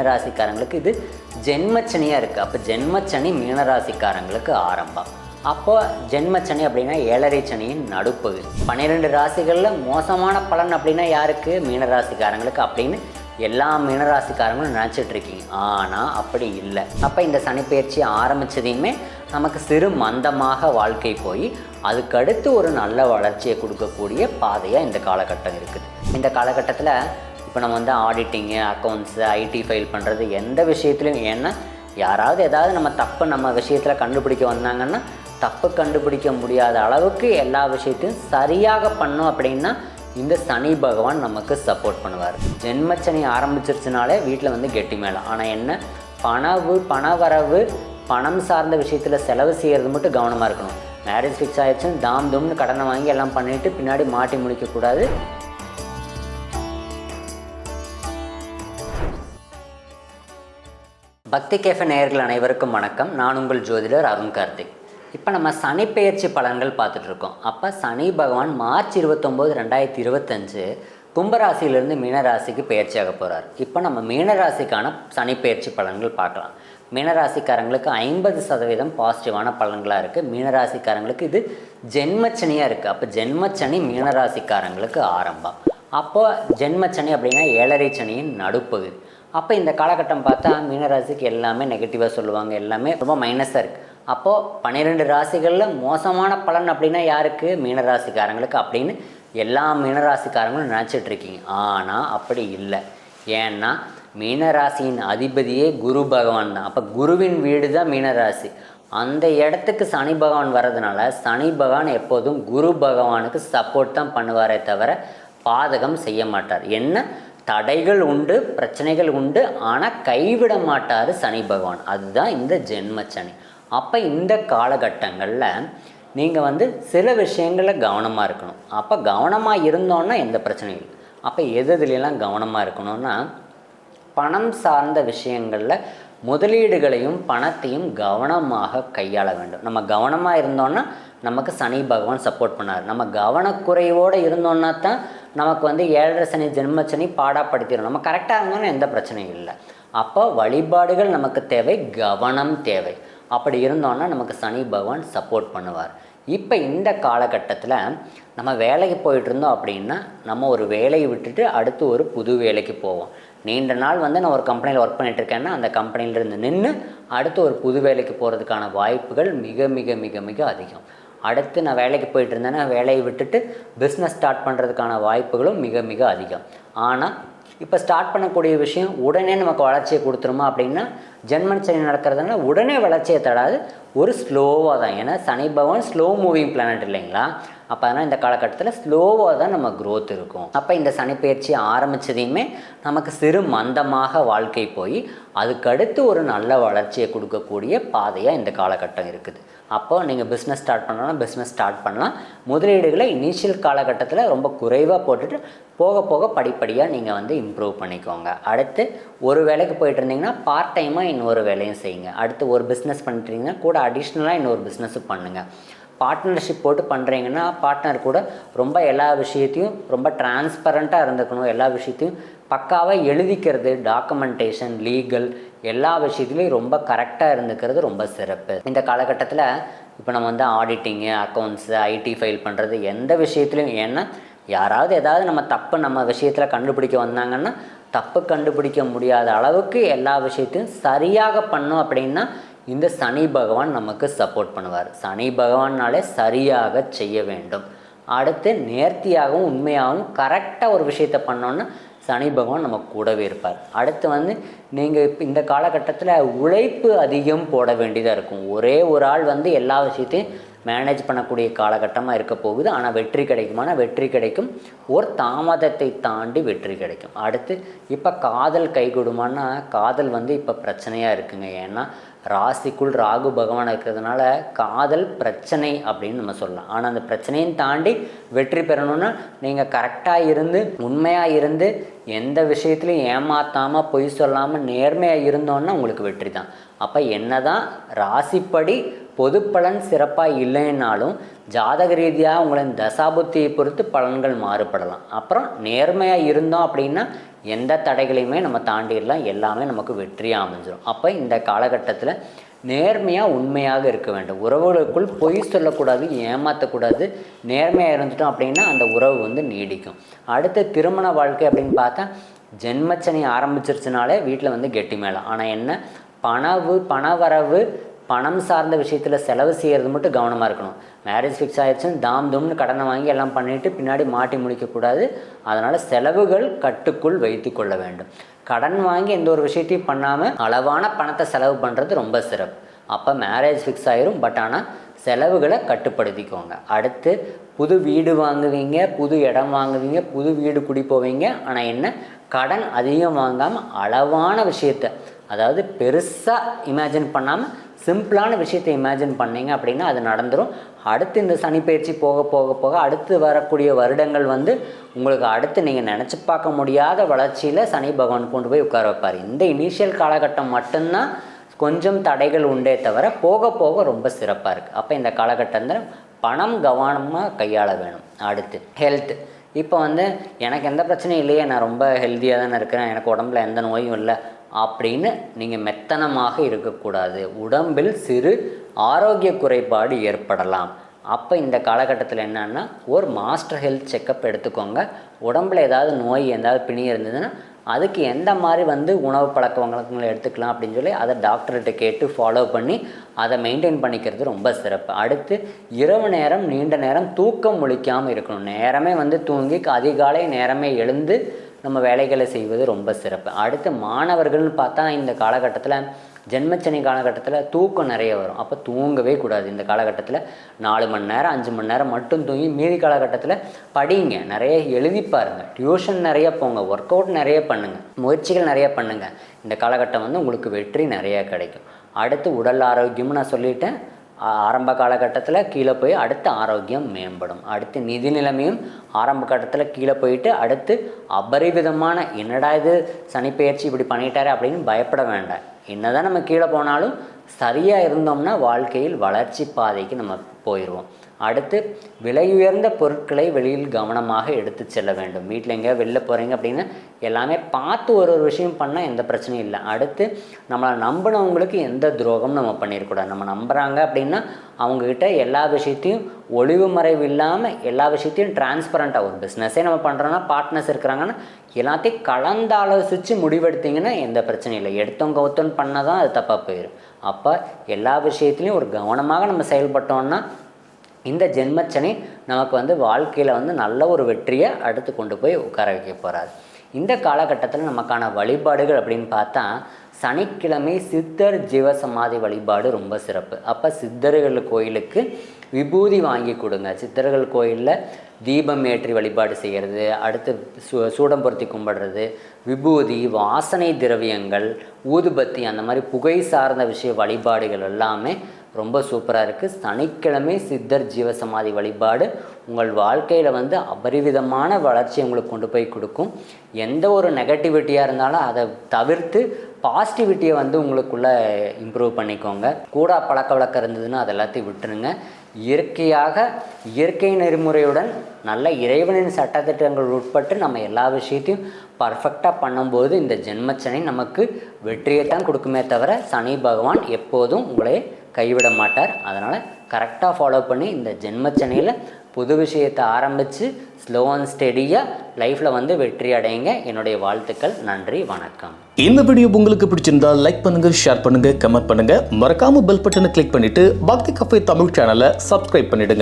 மீனராசிக்காரங்களுக்கு இது ஜென்மச்சனியாக இருக்குது அப்போ ஜென்மச்சனி மீனராசிக்காரங்களுக்கு ஆரம்பம். அப்போ ஜென்மச்சனி அப்படின்னா ஏழரை சனியின் நடுப்பகுதி. பன்னிரெண்டு ராசிகளில் மோசமான பலன் அப்படின்னா யாருக்கு? மீனராசிக்காரங்களுக்கு அப்படின்னு எல்லா மீனராசிக்காரங்களும் நினச்சிட்டு இருக்கீங்க. ஆனால் அப்படி இல்லை. அப்போ இந்த சனிப்பெயர்ச்சி ஆரம்பித்ததையுமே நமக்கு சிறு மந்தமாக வாழ்க்கை போய் அதுக்கடுத்து ஒரு நல்ல வளர்ச்சியை கொடுக்கக்கூடிய பாதையாக இந்த காலகட்டம் இருக்குது. இந்த காலகட்டத்தில் இப்போ நம்ம வந்து ஆடிட்டிங்கு அக்கௌண்ட்ஸு ஐடி ஃபைல் பண்ணுறது எந்த விஷயத்துலையும் ஏன்னா யாராவது ஏதாவது நம்ம தப்பு நம்ம விஷயத்தில் கண்டுபிடிக்க வந்தாங்கன்னா தப்பு கண்டுபிடிக்க முடியாத அளவுக்கு எல்லா விஷயத்தையும் சரியாக பண்ணோம் அப்படின்னா இந்த சனி பகவான் நமக்கு சப்போர்ட் பண்ணுவார். ஜென்மச்சனி ஆரம்பிச்சிருச்சுனாலே வீட்டில் வந்து கெட்டி மேலே. ஆனால் என்ன? பணவு பணவரவு பணம் சார்ந்த விஷயத்தில் செலவு செய்கிறது மட்டும் கவனமாக இருக்கணும். மேரேஜ் ஃபிக்ஸ் ஆயிடுச்சுன்னு தாம் தும்னு கடனை வாங்கி எல்லாம் பண்ணிவிட்டு பின்னாடி மாட்டி முடிக்கக்கூடாது. பக்தி கேஃபே நேயர்கள் அனைவருக்கும் வணக்கம். நான் உங்கள் ஜோதிடர் அருண் கார்த்திக். இப்போ நம்ம சனி பெயர்ச்சி பலன்கள் பார்த்துட்டு இருக்கோம். அப்போ சனி பகவான் மார்ச் இருபத்தொம்போது ரெண்டாயிரத்தி இருபத்தஞ்சு கும்பராசியிலிருந்து மீனராசிக்கு பெயர்ச்சியாக போகிறார் இப்போ நம்ம மீனராசிக்கான சனி பெயர்ச்சி பலன்கள் பார்க்கலாம். மீனராசிக்காரங்களுக்கு ஐம்பது சதவீதம் பாசிட்டிவான பலன்களாக இருக்குது மீனராசிக்காரங்களுக்கு இது ஜென்மச்சனியாக இருக்குது அப்போ ஜென்மச்சனி மீனராசிக்காரங்களுக்கு ஆரம்பம். அப்போது ஜென்மச்சனி அப்படின்னா ஏழரை சனியின் நடுப்பகுதி. அப்போ இந்த காலகட்டம் பார்த்தா மீனராசிக்கு எல்லாமே நெகட்டிவாக சொல்லுவாங்க. எல்லாமே ரொம்ப மைனஸாக இருக்குது அப்போது பன்னிரெண்டு ராசிகளில் மோசமான பலன் அப்படின்னா யாருக்கு? மீனராசிக்காரங்களுக்கு. அப்படின்னு எல்லா மீனராசிக்காரங்களும் நினச்சிட்டு இருக்கீங்க. ஆனால் அப்படி இல்லை. ஏன்னா மீனராசியின் அதிபதியே குரு பகவான் தான். அப்போ குருவின் வீடு தான் மீனராசி. அந்த இடத்துக்கு சனி பகவான் வர்றதுனால சனி பகவான் எப்போதும் குரு பகவானுக்கு சப்போர்ட் தான் பண்ணுவாரே தவிர பாதகம் செய்ய மாட்டார். என்ன? தடைகள் உண்டு பிரச்சனைகள் உண்டு ஆனால் கைவிட மாட்டார் சனி பகவான். அதுதான் இந்த ஜென்ம சனி அப்போ இந்த காலகட்டங்களில் நீங்கள் வந்து சில விஷயங்களில் கவனமாக இருக்கணும். அப்போ கவனமாக இருந்தோன்னா எந்த பிரச்சனையும் இல்லை. அப்போ எது இதுலாம் கவனமாக இருக்கணும்னா பணம் சார்ந்த விஷயங்களில் முதலீடுகளையும் பணத்தையும் கவனமாக கையாள வேண்டும். நம்ம கவனமாக இருந்தோன்னா நமக்கு சனி பகவான் சப்போர்ட் பண்ணார். நம்ம கவனக்குறைவோடு இருந்தோன்னா தான் நமக்கு வந்து ஏழரை சனி ஜென்மச்சனி பாடாப்படுத்திடும் நம்ம கரெக்டாக இருந்தாலும் எந்த பிரச்சனையும் இல்லை. அப்போ வழிபாடுகள் நமக்கு தேவை கவனம் தேவை. அப்படி இருந்தோன்னா நமக்கு சனி பகவான் சப்போர்ட் பண்ணுவார். இப்போ இந்த காலகட்டத்தில் நம்ம வேலைக்கு போயிட்டு இருந்தோம் அப்படின்னா நம்ம ஒரு வேலையை விட்டுட்டு அடுத்து ஒரு புது வேலைக்கு போவோம். நீண்ட நாள் வந்து நான் ஒரு கம்பெனியில் ஒர்க் பண்ணிட்டு இருக்கேன்னா அந்த கம்பெனியிலேருந்து நின்று அடுத்து ஒரு புது வேலைக்கு போகிறதுக்கான வாய்ப்புகள் மிக மிக மிக மிக அதிகம். அடுத்து நான் வேலைக்கு போயிட்டு இருந்தேன்னா வேலையை விட்டுட்டு பிஸ்னஸ் ஸ்டார்ட் பண்ணுறதுக்கான வாய்ப்புகளும் மிக மிக அதிகம். ஆனால் இப்போ ஸ்டார்ட் பண்ணக்கூடிய விஷயம் உடனே நமக்கு வளர்ச்சியை கொடுத்துருமா அப்படின்னா ஜென்மன் சனி நடக்கிறதுனால உடனே வளர்ச்சியை தடாது. ஒரு ஸ்லோவாக தான். ஏன்னா சனி பகவான் ஸ்லோ மூவிங் பிளானட் இல்லைங்களா? அப்போ அதனால் இந்த காலகட்டத்தில் ஸ்லோவாக தான் நம்ம க்ரோத் இருக்கும். அப்போ இந்த சனிப்பயிற்சி ஆரம்பித்ததையுமே நமக்கு சிறு மந்தமாக வாழ்க்கை போய் அதுக்கடுத்து ஒரு நல்ல வளர்ச்சியை கொடுக்கக்கூடிய பாதையாக இந்த காலகட்டம் இருக்குது. அப்போ நீங்கள் பிஸ்னஸ் ஸ்டார்ட் பண்ணணும்னா பிஸ்னஸ் ஸ்டார்ட் பண்ணலாம். முதலீடுகளை இனிஷியல் காலகட்டத்தில் ரொம்ப குறைவாக போட்டுட்டு போக போக படிப்படியாக நீங்கள் வந்து இம்ப்ரூவ் பண்ணிக்கோங்க. அடுத்து ஒரு வேலைக்கு போயிட்டு இருந்தீங்கன்னா பார்ட் டைமாக இன்னொரு வேலையும் செய்யுங்க. அடுத்து ஒரு பிஸ்னஸ் பண்ணிட்டீங்கன்னா கூட அடிஷ்னலாக இன்னொரு பிஸ்னஸும் பண்ணுங்கள் பார்ட்னர்ஷிப் போட்டு பண்ணுறீங்கன்னா பார்ட்னர் கூட ரொம்ப எல்லா விஷயத்தையும் ரொம்ப டிரான்ஸ்பரண்ட்டாக இருந்துக்கணும். எல்லா விஷயத்தையும் பக்காவாக எழுதிக்கிறது டாக்குமெண்டேஷன் லீகல் எல்லா விஷயத்துலையும் ரொம்ப கரெக்டாக இருந்துக்கிறது ரொம்ப சிறப்பு. இந்த காலகட்டத்தில் இப்போ நம்ம வந்து ஆடிட்டிங்கு அக்கௌண்ட்ஸு ஐடி ஃபைல் பண்ணுறது எந்த விஷயத்துலையும் ஏன்னா யாராவது ஏதாவது நம்ம தப்பு நம்ம விஷயத்தில் கண்டுபிடிக்க வந்தாங்கன்னா தப்பு கண்டுபிடிக்க முடியாத அளவுக்கு எல்லா விஷயத்தையும் சரியாக பண்ணோம் அப்படின்னா இந்த சனி பகவான் நமக்கு சப்போர்ட் பண்ணுவார். சனி பகவான்னாலே சரியாக செய்ய வேண்டும். அடுத்து நேர்த்தியாகவும் உண்மையாகவும் கரெக்டாக ஒரு விஷயத்தை பண்ணோன்னா சனி பகவான் நம்ம கூடவே இருப்பார். அடுத்து வந்து நீங்கள் இப்போ இந்த காலகட்டத்தில் உழைப்பு அதிகம் போட வேண்டியதாக இருக்கும். ஒரே ஒரு ஆள் வந்து எல்லா விஷயத்தையும் மேனேஜ் பண்ணக்கூடிய காலகட்டமாக இருக்க போகுது. ஆனால் வெற்றி கிடைக்குமானா வெற்றி கிடைக்கும். ஒரு தாமதத்தை தாண்டி வெற்றி கிடைக்கும். அடுத்து இப்போ காதல் கைகூடுமானா காதல் வந்து இப்போ பிரச்சனையாக இருக்குங்க. ஏன்னா ராசிக்குள் ராகு பகவான் இருக்கிறதுனால காதல் பிரச்சனை அப்படின்னு நம்ம சொல்லலாம். ஆனால் அந்த பிரச்சனையும் தாண்டி வெற்றி பெறணும்னா நீங்கள் கரெக்டாக இருந்து உண்மையாக இருந்து எந்த விஷயத்துலையும் ஏமாற்றாமல் பொய் சொல்லாமல் நேர்மையாக இருந்தோன்னா உங்களுக்கு வெற்றி தான். அப்போ என்ன தான் ராசிப்படி பொது பலன் சிறப்பாக இல்லைன்னாலும் ஜாதக ரீதியாக உங்களின் தசாபுத்தியை பொறுத்து பலன்கள் மாறுபடலாம். அப்புறம் நேர்மையாக இருந்தோம் அப்படின்னா எந்த தடைகளையுமே நம்ம தாண்டிடலாம். எல்லாமே நமக்கு வெற்றியாக அமைஞ்சிடும் அப்போ இந்த காலகட்டத்தில் நேர்மையாக உண்மையாக இருக்க வேண்டும். உறவுகளுக்குள் பொய் சொல்லக்கூடாது ஏமாற்றக்கூடாது நேர்மையாக இருந்துட்டோம் அப்படின்னா அந்த உறவு வந்து நீடிக்கும். அடுத்து திருமண வாழ்க்கை அப்படின்னு பார்த்தா ஜென்மச்சனி ஆரம்பிச்சிருச்சுனாலே வீட்டில் வந்து கெட்டி மேலே ஆனால் என்ன? பணவு பணவரவு பணம் சார்ந்த விஷயத்தில் செலவு செய்கிறது மட்டும் கவனமாக இருக்கணும். மேரேஜ் ஃபிக்ஸ் ஆகிடுச்சுன்னு தாம் தும்னு கடனை வாங்கி எல்லாம் பண்ணிவிட்டு பின்னாடி மாட்டி முடிக்கக்கூடாது. அதனால் செலவுகள் கட்டுக்குள் வைத்து கொள்ள வேண்டும். கடன் வாங்கி எந்த ஒரு விஷயத்தையும் பண்ணாமல் அளவான பணத்தை செலவு பண்ணுறது ரொம்ப சிறப்பு. அப்போ மேரேஜ் ஃபிக்ஸ் ஆயிரும். பட் ஆனால் செலவுகளை கட்டுப்படுத்திக்கோங்க. அடுத்து புது வீடு வாங்குவீங்க புது இடம் வாங்குவீங்க புது வீடு குடி போவீங்க. ஆனால் என்ன? கடன் அதிகம் வாங்காமல் அளவான விஷயத்த அதாவது பெருசாக இமேஜின் பண்ணாமல் சிம்பிளான விஷயத்தை இமேஜின் பண்ணீங்க அப்படின்னா அது நடந்துடும் அடுத்து இந்த சனி பயிற்சி போக போக போக அடுத்து வரக்கூடிய வருடங்கள் வந்து உங்களுக்கு அடுத்து நீங்கள் நினச்சி பார்க்க முடியாத வளர்ச்சியில் சனி பகவான் கொண்டு போய் உட்கார வைப்பார். இந்த இனிஷியல் காலகட்டம் மட்டும்தான் கொஞ்சம் தடைகள் உண்டே தவிர போக போக ரொம்ப சிறப்பாக இருக்குது அப்போ இந்த காலகட்டத்தில் பணம் கவனமாக கையாள வேணும். அடுத்து ஹெல்த் இப்போ வந்து எனக்கு எந்த பிரச்சனையும் இல்லையே நான் ரொம்ப ஹெல்த்தியாக தானே இருக்கிறேன். எனக்கு உடம்புல எந்த நோயும் இல்லை. அப்படின்னு நீங்கள் மெத்தனமாக இருக்கக்கூடாது. உடம்பில் சிறு ஆரோக்கிய குறைபாடு ஏற்படலாம். அப்போ இந்த காலகட்டத்தில் என்னன்னா ஒரு மாஸ்டர் ஹெல்த் செக்கப் எடுத்துக்கோங்க. உடம்பில் ஏதாவது நோய் ஏதாவது பிணி இருந்ததுன்னா அதுக்கு எந்த மாதிரி வந்து உணவு பழக்க வழக்கங்களை எடுத்துக்கலாம் அப்படின்னு சொல்லி அதை டாக்டர்கிட்ட கேட்டு ஃபாலோ பண்ணி அதை மெயின்டைன் பண்ணிக்கிறது ரொம்ப சிறப்பு. அடுத்து இரவு நேரம் நீண்ட நேரம் தூக்கம் முழிக்காமல் இருக்கணும். நேரமே வந்து தூங்கி அதிகாலை நேரமே எழுந்து நம்ம வேலைகளை செய்வது ரொம்ப சிறப்பு. அடுத்து மாணவர்கள்னு பார்த்தா இந்த காலகட்டத்தில் ஜென்மச்சனி காலகட்டத்தில் தூக்கம் நிறைய வரும். அப்போ தூங்கவே கூடாது. இந்த காலகட்டத்தில் நாலு மணி நேரம் அஞ்சு மணி நேரம் மட்டும் தூங்கி மீதி காலகட்டத்தில் படிங்க. நிறைய எழுதி பாருங்கள் டியூஷன் நிறைய போங்க. ஒர்க் அவுட் நிறைய பண்ணுங்கள் முயற்சிகள் நிறைய பண்ணுங்கள் இந்த காலகட்டம் வந்து உங்களுக்கு வெற்றி நிறைய கிடைக்கும். அடுத்து உடல் ஆரோக்கியம்னு நான் சொல்லிட்டேன். ஆரம்ப காலகட்டத்தில் கீழே போய் அடுத்து ஆரோக்கியம் மேம்படும். அடுத்து நிதி நிலைமையும் ஆரம்ப கட்டத்தில் கீழே போயிட்டு அடுத்து அபரிவிதமான என்னடா இது சனிப்பெயர்ச்சி இப்படி பண்ணிட்டாரு அப்படின்னு பயப்பட வேண்டாம். என்னதான் நம்ம கீழே போனாலும் சரியாக இருந்தோம்னா வாழ்க்கையில் வளர்ச்சி பாதைக்கு நம்ம போயிடுவோம் அடுத்து விலை உயர்ந்த பொருட்களை வெளியில் கவனமாக எடுத்து செல்ல வேண்டும். வீட்டில் எங்கேயா வெளில போகிறீங்க அப்படின்னா எல்லாமே பார்த்து ஒரு ஒரு விஷயம் பண்ணால் எந்த பிரச்சனையும் இல்லை. அடுத்து நம்மளை நம்பினவங்களுக்கு எந்த துரோகமும் நம்ம பண்ணிடக்கூடாது. நம்ம நம்புகிறாங்க அப்படின்னா அவங்கக்கிட்ட எல்லா விஷயத்தையும் ஒளிவு மறைவு இல்லாமல் எல்லா விஷயத்தையும் டிரான்ஸ்பரண்ட்டாக ஒரு பிஸ்னஸே நம்ம பண்ணுறோன்னா பார்ட்னர்ஸ் இருக்கிறாங்கன்னா எல்லாத்தையும் கலந்தாலோசித்து முடிவெடுத்தீங்கன்னா எந்த பிரச்சனையும் இல்லை. எடுத்தவங்க கவுத்தோன்னு பண்ணால் தான் அது தப்பாக போயிடும் அப்போ எல்லா விஷயத்துலையும் ஒரு கவனமாக நம்ம செயல்பட்டோம்னா இந்த ஜென்மச்சனி நமக்கு வந்து வாழ்க்கையில் வந்து நல்ல ஒரு வெற்றியை அடுத்து கொண்டு போய் உட்கார வைக்க போகிறாரு இந்த காலகட்டத்தில் நமக்கான வழிபாடுகள் அப்படின்னு பார்த்தா சனிக்கிழமை சித்தர் ஜீவசமாதி வழிபாடு ரொம்ப சிறப்பு. அப்போ சித்தர்கள் கோயிலுக்கு விபூதி வாங்கி கொடுங்க. சித்தர்கள் கோயிலில் தீபம் ஏற்றி வழிபாடு செய்கிறது அடுத்து சூ சூடம் பொருத்தி கும்பிடுறது விபூதி வாசனை திரவியங்கள் ஊதுபத்தி அந்த மாதிரி புகை சார்ந்த விஷய வழிபாடுகள் எல்லாமே ரொம்ப சூப்பராக இருக்குது சனிக்கிழமை சித்தர் ஜீவசமாதி வழிபாடு உங்கள் வாழ்க்கையில் வந்து அபரிவிதமான வளர்ச்சி உங்களுக்கு கொண்டு போய் கொடுக்கும். எந்த ஒரு நெகட்டிவிட்டியாக இருந்தாலும் அதை தவிர்த்து பாசிட்டிவிட்டியை வந்து உங்களுக்குள்ளே இம்ப்ரூவ் பண்ணிக்கோங்க. கூட பழக்க வழக்கம் இருந்ததுன்னா அது எல்லாத்தையும் விட்டுருங்க. இயற்கையாக இயற்கை நெறிமுறையுடன் நல்ல இறைவனின் சட்டத்திட்டங்கள் உட்பட்டு நம்ம எல்லா விஷயத்தையும் பர்ஃபெக்டாக பண்ணும்போது இந்த ஜென்மச்சனை நமக்கு வெற்றியை தான் கொடுக்குமே தவிர சனி பகவான் எப்போதும் உங்களை கைவிட மாட்டார். அதனால் கரெக்டாக ஃபாலோ பண்ணி இந்த ஜென்மச்சனையில் புது விஷயத்தை ஆரம்பித்து ஸ்லோ அண்ட் ஸ்டெடியாக லைஃப்பில் வந்து வெற்றி அடையுங்க. என்னுடைய வாழ்த்துக்கள் நன்றி வணக்கம். இந்த வீடியோ உங்களுக்கு பிடிச்சிருந்தா லைக் பண்ணுங்க ஷேர் பண்ணுங்க கமெண்ட் பண்ணுங்க. மறக்காம பெல் பட்டனை கிளிக் பண்ணிட்டு பக்தி கஃபே தமிழ் சேனலை சப்ஸ்கிரைப் பண்ணிடுங்க.